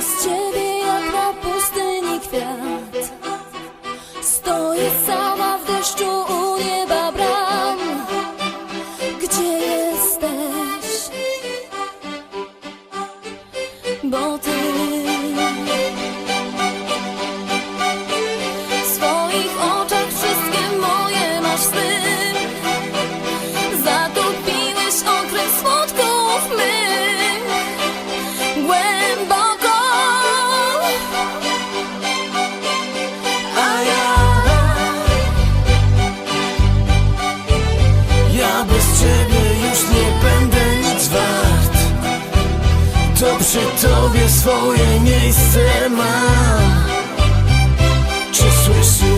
Bez ciebie jak na pustyni kwiat Stoję sama w deszczu u nieba bram Gdzie jesteś? Bo ty to przy tobie swoje miejsce mam Czy słyszysz?